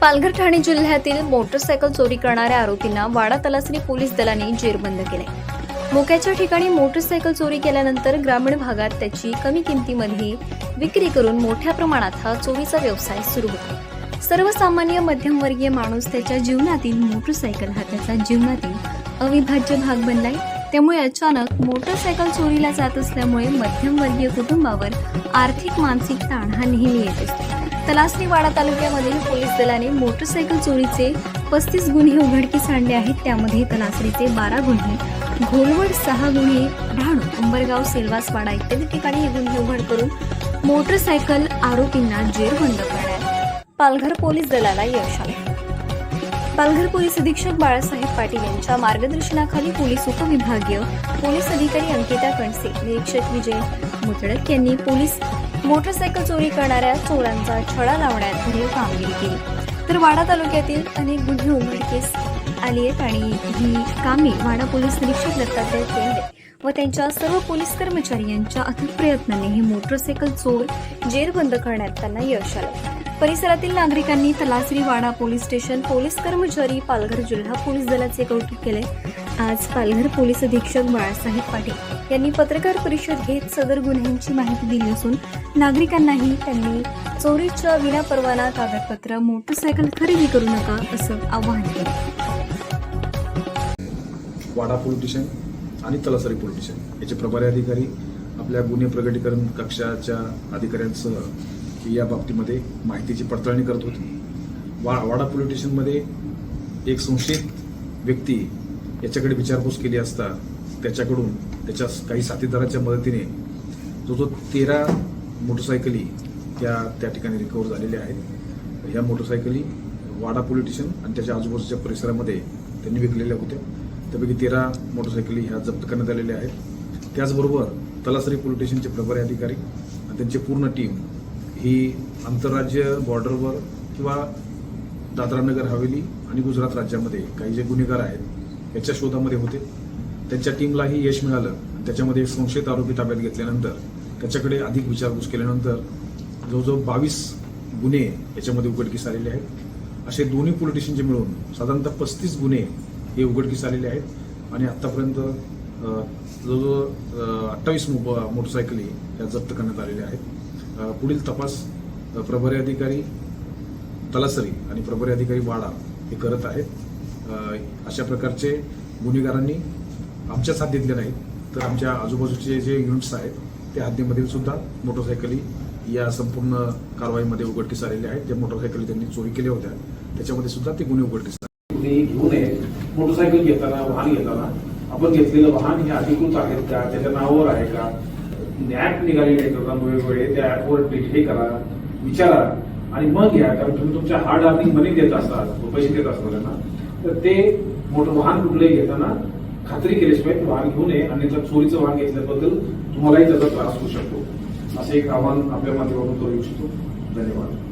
पालघर ठाणे जिल्ह्यातील मोटरसायकल चोरी करणाऱ्या आरोपींना वाडा तलासरी पोलीस दलाने जेरबंद केले. मोक्याच्या ठिकाणी मोटरसायकल चोरी केल्यानंतर ग्रामीण भागात त्याची कमी किमतीमध्ये विक्री करून मोठ्या प्रमाणात हा चोरीचा व्यवसाय सुरू होता. सर्वसामान्य मध्यमवर्गीय माणूस त्याच्या जीवनातील मोटरसायकल हा त्याचा जीवनातील अविभाज्य भाग बनलाय. त्यामुळे अचानक मोटरसायकल चोरीला जात असल्यामुळे मध्यमवर्गीय कुटुंबावर आर्थिक मानसिक ताण हा नेहमी येत असतो. तलासनीवाडा तालुक्यामधील पोलीस दलाने मोटरसायकल चोरीचे पस्तीस गुन्हे उघडकीस आणले आहेत. त्यामध्ये तलासरीचे बारा गुन्हे घोलवड सहा गुन्हे डहाणू अंबरगाव सेलवासवाडा इत्यादी ठिकाणी हे गुन्हे उघड करून मोटरसायकल आरोपींना जेरबंद करण्यात पालघर पोलीस दलाला यश आले. पालघर पोलीस अधीक्षक बाळासाहेब पाटील यांच्या मार्गदर्शनाखाली पोलीस उपविभागीय पोलीस अधिकारी अंकिता कणसे निरीक्षक विजय मुतडक यांनी पोलीस मोटरसायकल चोरी करणाऱ्या चोरांचा छडा लावण्यात भरीव कामगिरी केली. तर वाडा तालुक्यातील अनेक गुन्हे उघडकीस आली आहेत आणि ही कामे वाडा पोलीस निरीक्षक दत्तात्रय केंद्रे व त्यांच्या सर्व पोलीस कर्मचारी यांच्या अथक प्रयत्नाने हे मोटरसायकल चोर जेरबंद करण्यात त्यांना यश आलं. परिसरातील नागरिकांनी Talasari Wada police station police कर्मचारी पालघर जिल्हा पोलीस दलाचे कौतुक केले. आज पालघर पोलीस अधीक्षक बाळासाहेब पाटील यांनी पत्रकार परिषद घेत सदर गुन्ह्यांची माहिती दिली असून नागरिकांनाही त्यांनी चोरीच्या विनापरवाना कागदपत्र मोटरसायकल खरेदी करू नका असं आवाहन केलं. वाडा पोलीस स्टेशन आणि तलासरी पोलीस स्टेशन. याचे प्रभारी अधिकारी आपल्या गुन्हे प्रगटीकरण कक्षाच्या अधिकाऱ्यांसह या बाबतीमध्ये माहितीची पडताळणी करत होती. वा वाडा पोलीस स्टेशनमध्ये एक संशयित व्यक्ती याच्याकडे विचारपूस केली असता त्याच्याकडून त्याच्या काही साथीदाराच्या मदतीने जो जो तेरा मोटरसायकली त्या त्या ठिकाणी रिकवर झालेल्या आहेत ह्या मोटरसायकली वाडा पोलीस स्टेशन आणि त्याच्या आजूबाजूच्या परिसरामध्ये त्यांनी विकलेल्या होत्या. त्यापैकी तेरा मोटरसायकली ह्या जप्त करण्यात आलेल्या आहेत. त्याचबरोबर तलासरी पोलीस स्टेशनचे प्रभारी अधिकारी आणि त्यांची पूर्ण टीम ही आंतरराज्य बॉर्डरवर किंवा दादरा नगर हवेली आणि गुजरात राज्यामध्ये काही जे गुन्हेगार आहेत याच्या शोधामध्ये होते. त्यांच्या टीमलाही यश मिळालं. त्याच्यामध्ये संशयित आरोपी ताब्यात घेतल्यानंतर त्याच्याकडे अधिक विचारपूस केल्यानंतर जवळजवळ बावीस गुन्हे याच्यामध्ये उघडकीस आलेले आहेत. असे दोन्ही पोलीस स्टेशनचे मिळून साधारणतः पस्तीस गुन्हे हे उघडकीस आलेले आहेत. आणि आत्तापर्यंत जवळजवळ अठ्ठावीस मोटरसायकली या जप्त करण्यात आलेल्या आहेत. पुढील तपास प्रभारी अधिकारी तलासरी आणि प्रभारी अधिकारी वाडा हे करत आहेत. अशा प्रकारचे गुन्हेगारांनी आमच्या साथीतले नाहीत तर आमच्या आजूबाजूचे जे युनिट्स आहेत त्या हद्दीमधील सुद्धा मोटरसायकली या संपूर्ण कारवाईमध्ये उघडकीस आलेल्या आहेत. ज्या मोटरसायकली त्यांनी चोरी केल्या होत्या त्याच्यामध्ये सुद्धा ते गुन्हे उघडकीस आले. कुठेही मोटरसायकल घेताना वाहन घेताना आपण घेतलेलं वाहन हे अधिकृत आहेत का? त्याच्या नावावर आहे का? ऍप निघालेले आहेत आता वेगवेगळे त्या ऍपवर हे करा विचारा. आणि मग घ्या कारण तुम्ही तुमच्या हार्ड अर्निंग मनी देत असतात पैसे देत असतात त्यांना. तर ते मोठं वाहन कुठलंही घेताना खात्री केलीच पाहिजे वाहन घेऊ नये आणि जर चोरीचं वाहन घेतल्याबद्दल तुम्हालाही त्याचा त्रास होऊ शकतो. असं एक आव्हान आपल्या माध्यमातून करू इच्छितो. धन्यवाद.